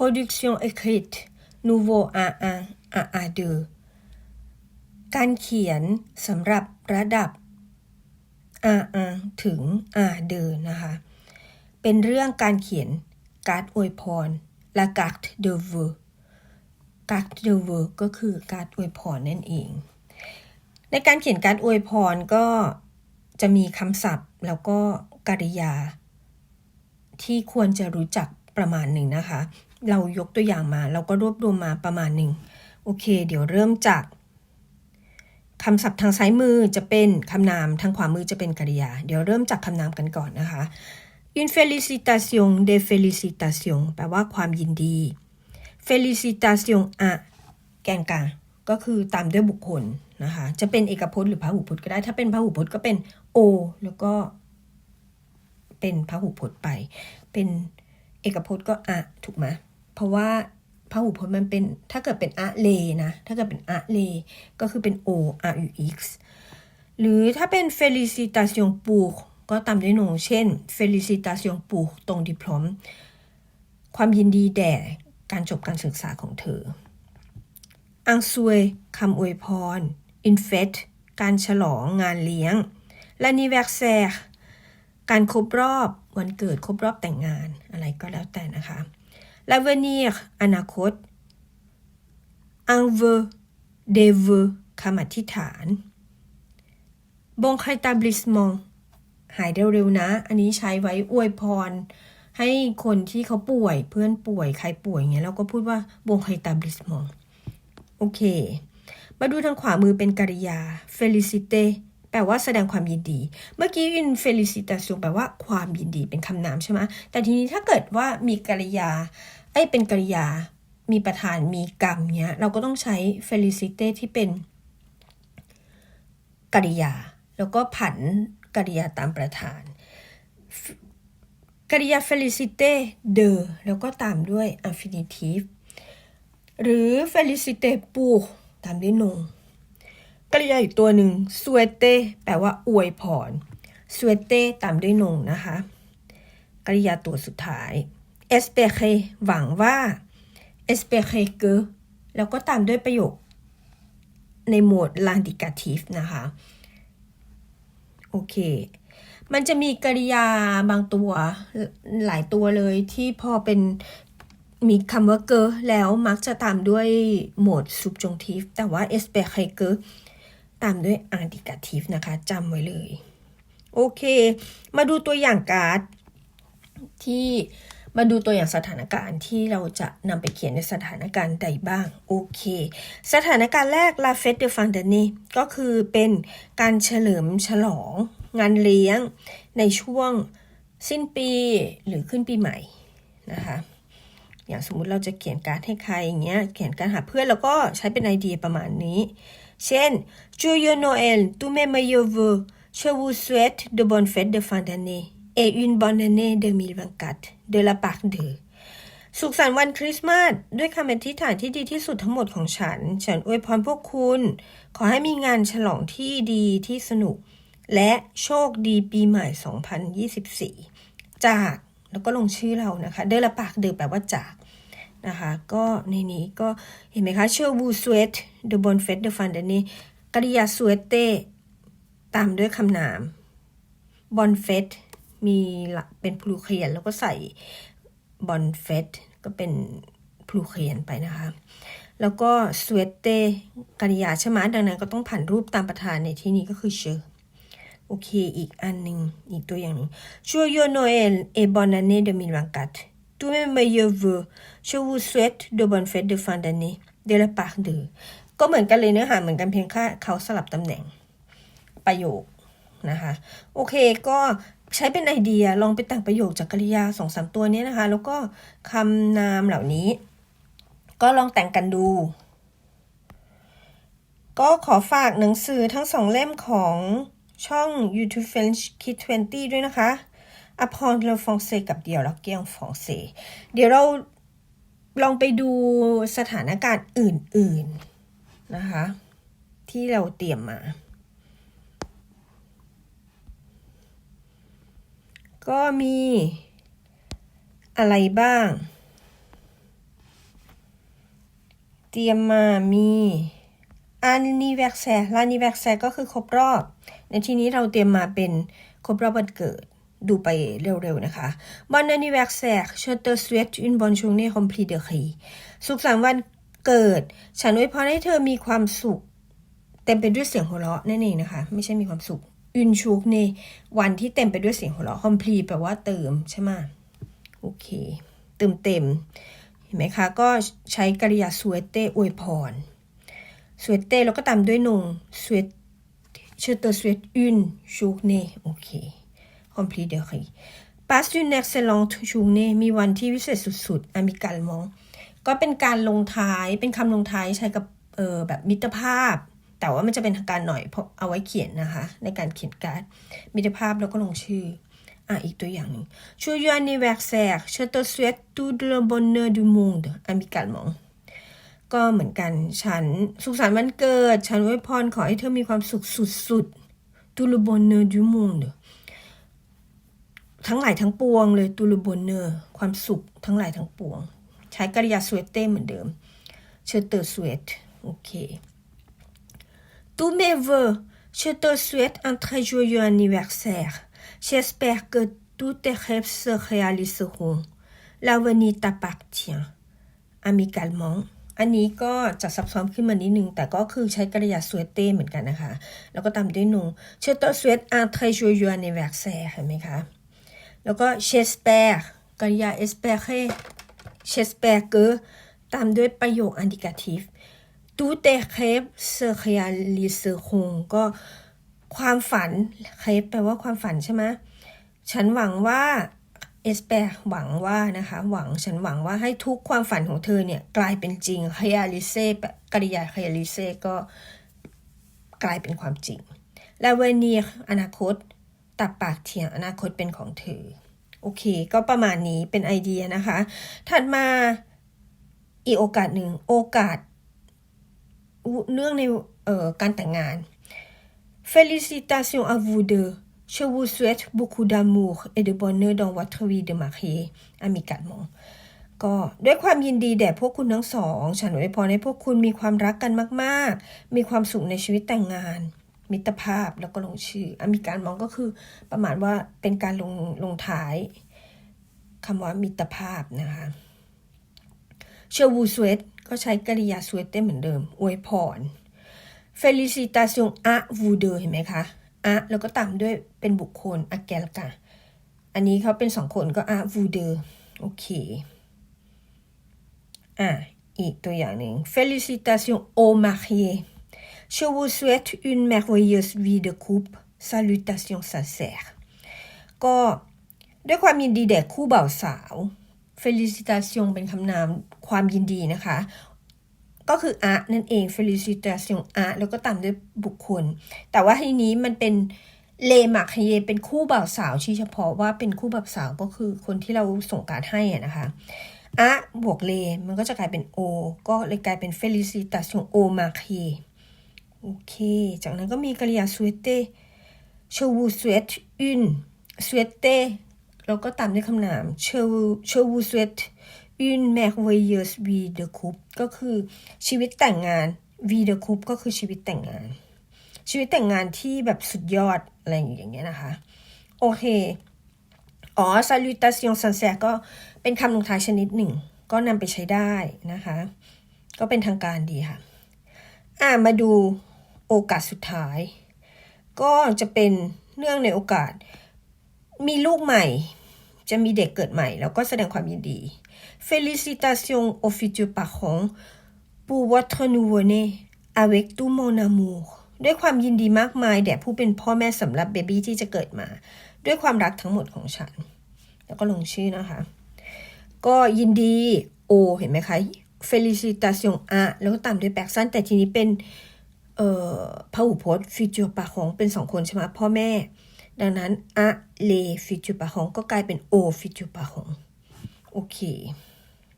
production écrite nouveau A1 A2 การเขียนสำหรับระดับ A1 ถึง A2 นะคะ เป็นเรื่องการเขียนการ์ดอวยพร la carte de vœux carte de vœux ก็คือการ์ดอวยพรนั่นเอง ในการเขียนการ์ดอวยพรก็จะมีคำศัพท์แล้วก็กริยาที่ควรจะรู้จักประมาณหนึ่งนะคะ เรายกตัวอย่างมา เราก็รวบรวมมาประมาณหนึ่งโอเค เดี๋ยวเริ่มจากคำศัพท์ทางซ้ายมือจะเป็นคำนามทางขวามือจะเป็นกริยา เดี๋ยวเริ่มจากคำนามกันก่อนนะคะ une félicitation de félicitations แปลว่าความยินดี félicitation à แกนกลางก็คือตามด้วยบุคคลนะคะ จะเป็นเอกพจน์หรือพหูพจน์ก็ได้ ถ้าเป็นพหูพจน์ก็เป็น o แล้วก็ เป็นพหูพจน์ไป เป็นเอกพจน์ก็อะถูกไหม เพราะว่าพหูพจน์มันเป็นถ้าเกิดเป็นอะเลนะ ถ้าเกิดเป็นอะเลก็คือเป็น o r u x หรือถ้าเป็น félicitation pour ก็ตามด้วยหนูเช่น félicitation pour ton diplôme ความยินดีแด่การจบการศึกษาของเธอ อังซวยคำอวยพรอินเฟตการฉลองงานเลี้ยง l านิเว r ร์แซการครบรอบวันเกิดครบรอบแต่งงานอะไรก็แล้วแต่นะคะ l าเวเนียอนาคตอังเวเดเวคำอธิษฐานบงไคตาบลิสมองหายเร็วๆนะ อันนี้ใช้ไว้อวยพร ให้คนที่เขาป่วยเพื่อนป่วย ใครป่วยเงี้ยเราก็พูดว่าบงไคตาบลิสมองโอเค มาดูทางขวามือเป็นกริยา felicite แปลว่าแสดงความยินดี เมื่อกี้ in felicitation แปลว่าความยินดีเป็นคำนามใช่ไหมแต่ทีนี้ถ้าเกิดว่ามีกริยา อ้เป็นกริยา มีประธานมีกรรมเนี้ย เราก็ต้องใช้ felicite ที่เป็นกริยา แล้วก็ผันกริยาตามประธาน กริยา felicite de แล้วก็ตามด้วย infinitive หรือ felicite pour ตามด้วยนงกริยาอีกตัวหนึ่ง souhaite แปลว่าอวยพร souhaite ตามด้วยนงนะคะ กริยาตัวสุดท้าย espérer หวังว่า espérer que แล้วก็ตามด้วยประโยคในโหมด l'indicatif นะคะ โอเค มันจะมีกริยาบางตัวหลายตัวเลยที่พอเป็นมีคำว่าเกอแล้วมักจะตามด้วยโหมด subjunctive แต่ว่า e s p e c e เกอตามด้วย indicative นะคะจำไว้เลย โอเค มาดูตัวอย่างการ์ดที่ มาดูตัวอย่างสถานการณ์ที่เราจะนำไปเขียนในสถานการณ์ใดบ้าง โอเค สถานการณ์แรก La Fête de Fin d'année ก็คือเป็นการเฉลิมฉลอง งานเลี้ยงในช่วงสิ้นปีหรือขึ้นปีใหม่นะคะอย่างสมมุติเราจะเขียนการ์ดให้ใครอย่างเงี้ยเขียนการหาเพื่อนแล้วก็ใช้เป็นไอเดียประมาณนี้ เช่น Joyeux Noël tous mes meilleurs vœux je vous souhaite de bonnes fêtes de fin d'année et une bonne année 2024 de la part de สุขสันต์วันคริสต์มาสด้วยคำอธิษฐานที่ดีที่สุดทั้งหมดของฉัน ฉันอวยพรพวกคุณ ขอให้มีงานฉลองที่ดีที่สนุก และโชคดีปีใหม่ 2024 จากแล้วก็ลงชื่อเรานะคะเดลปากเดอแปลว่าจากนะคะก็ในนี้ก็เห็นไหมคะเชอร์บูสเวตเดอบอนเฟตเดอฟันเดนี่กริยาสเวตเตตามด้วยคำนามบอนเฟต มีเป็นพลูเคียนแล้วก็ใส่บอนเฟตก็เป็นพลูเคียนไปนะคะ แล้วก็สเวตเตกริยาใช่ไหมดังนั้นก็ต้องผ่านรูปตามประธานในที่นี้ก็คือเชอร์โอเค อีกอันหนึ่งอีกตัวอย่างหนึ่ง Joyeux Noël et bonne année 2024 tous mes meilleurs vœux je vous souhaite de bonnes fêtes de fin d'année de la part de ก็เหมือนกันเลยเนื้อหาเหมือนกันเพียงแค่เขาสลับตำแหน่งประโยคนะคะ โอเคก็ ใช้เป็นไอเดียลองไปแต่งประโยคจากกริยาสองสามตัวนี้นะคะ แล้วก็คำนามเหล่านี้ ก็ลองแต่งกันดู ก็ขอฝากหนังสือทั้งสองเล่มของช่อง YouTube French Kid 20 ด้วยนะคะ Apprendre le français กับ Dialogue en français เดี๋ยวเราลองไปดูสถานการณ์อื่น ๆ นะคะ ที่เราเตรียมมา ก็มี อะไรบ้าง เตรียมมามี anniversaire l'anniversaire ก็คือครบรอบ ในที่นี้เราเตรียมมาเป็นครบรอบวันเกิดดูไปเร็วๆนะคะ Bon anniversaire je te souhaite une bonne journée remplie de rire สุขสันต์วันเกิด ฉันอวยพรให้เธอมีความสุข เต็มไปด้วยเสียงหัวเราะนั่นเองนะคะ ไม่ใช่มีความสุข อุนชุกในวันที่เต็มไปด้วยเสียงหัวเราะ complete แปลว่าเติมใช่ไหมโอเค เติมเต็ม เห็นไหมคะ ก็ใช้กริยาสวยเต้อวยพรสวยเต้แล้วก็ตามด้วยนงสวยเชตสวยอุนชุกเน่โอเค complete เดี๋ยวค่ะ passe une excellente journée มีวันที่วิเศษสุดๆ amicalement ก็เป็นการลงท้ายเป็นคำลงท้ายใช้กับเออแบบมิตรภาพ แต่ว่ามันจะเป็นทางการหน่อยเพราะเอาไว้เขียนนะคะ ในการเขียนการ์ดมิตรภาพแล้วก็ลงชื่ออะอีกตัวอย่างหนึ่ง Joyeux anniversaire je te souhaite tout le bonheur du monde amicalement ก็เหมือนกันฉันสุขสันต์วันเกิด ฉันอวยพรขอให้เธอมีความสุขสุดๆ tout le bonheur du monde ทั้งหลายทั้งปวงเลย tout le bonheur ความสุขทั้งหลายทั้งปวง ใช้กริยา souhaiter เหมือนเดิม je te souhaite โอเค Tous mes voeux, je te souhaite un très joyeux anniversaire. J'espère que tous tes rêves se réaliseront. L'avenir t'appartient. Amicalement. อันนี้ก็จะซับซ้อนขึ้นมานิดนึง แต่ก็คือใช้กริยาสวตเต้เหมือนกันนะคะ แล้วก็ตามด้วยนูเชตสวตอาร์ไทชูยวนในแวกแซเห็นไหมคะ แล้วก็เชสเปร์กริยาเอสเปร์เชสเปร์เกอตามด้วยประโยคอันดิกาทีฟ tout tes rêves se réaliseront ก็ความฝัน rêve แปลว่าความฝันใช่ไหมฉันหวังว่า espère หวังว่านะคะ หวังฉันหวังว่าให้ทุกความฝันของเธอเนี่ยกลายเป็นจริง réaliser กริยา réaliser ก็กลายเป็นความจริง แล้ววันนี้อนาคตตับปากเทียงอนาคตเป็นของเธอ โอเค ก็ประมาณนี้เป็นไอเดียนะคะ ถัดมาอีกโอกาสหนึ่งโอกาส เนื่องในเอ่อการแต่งงาน Félicitations à vous deux je vous souhaite beaucoup d'amour et de bonheur dans votre vie de mariée amicalement ก็ด้วยความยินดีแด่พวกคุณทั้งสอง ฉันอวยพรให้พวกคุณมีความรักกันมาก ๆ มีความสุขในชีวิตแต่งงาน มิตรภาพแล้วก็ลงชื่ออมีการมองก็คือประมาณว่าเป็นการลงลงท้ายคำว่ามิตรภาพนะคะ เชวูสเวตก็ใช้กริยาสเวตได้เหมือนเดิม อวยพร Félicitations à vous d e เห็นไหมคะอะแล้วก็ตามด้วยเป็นบุคคลอะแกลกะอันนี้เขาเป็นสองคนก็อะ vous deux โอเค อะ อีกตัวอย่างหนึ่ง Félicitations aux mariés je vous souhaite une merveilleuse vie de couple salutations sincères ก็ด้วยความยินดีแด่คู่บ่าวสาว Felicitation เป็นคำนามความยินดีนะคะ ก็คืออะนั่นเอง Felicitation อะแล้วก็ตามด้วยบุคคล แต่ว่าทีนี้มันเป็นเลมักเยเป็นคู่บ่าวสาวชี้เฉพาะว่าเป็นคู่บ่าวสาวก็คือคนที่เราส่งการให้นะคะอะบวกเลมันก็จะกลายเป็น O ก็เลยกลายเป็น Felicitation au marié โอเค จากนั้นก็มีกริยา souhaiter je vous souhaite une souhaiter แล้วก็ตามด้วยคำนาม je je vous souhaite une merveilleuse vie de couple ก็คือชีวิตแต่งงาน vie de couple ก็คือชีวิตแต่งงาน ชีวิตแต่งงานที่แบบสุดยอดอะไรอย่างเงี้ยนะคะ โอเค อ๋อ salutation sincère ก็เป็นคำลงท้ายชนิดหนึ่ง ก็นำไปใช้ได้นะคะ ก็เป็นทางการดีค่ะ อ่ามาดูโอกาสสุดท้าย ก็จะเป็นเนื่องในโอกาสมีลูกใหม่ จะมีเด็กเกิดใหม่ แล้วก็แสดงความยินดี Félicitations aux futurs parents pour votre nouveau-né avec tout mon amour ด้วยความยินดีมากมายแด่ผู้เป็นพ่อแม่สำหรับเบบี้ที่จะเกิดมา ด้วยความรักทั้งหมดของฉัน แล้วก็ลงชื่อนะคะ ก็ยินดีโอเห็นไหมคะ Félicitations อะแล้วก็ตามด้วยแปลกสั้น แต่ทีนี้เป็น เอ่อพหูพจน์ฟิจูปาของเป็นสองคนใช่ไหมพ่อแม่ ดังนั้นอะเลฟิจูปาของก็กลายเป็นโอฟิจูปาของโอเค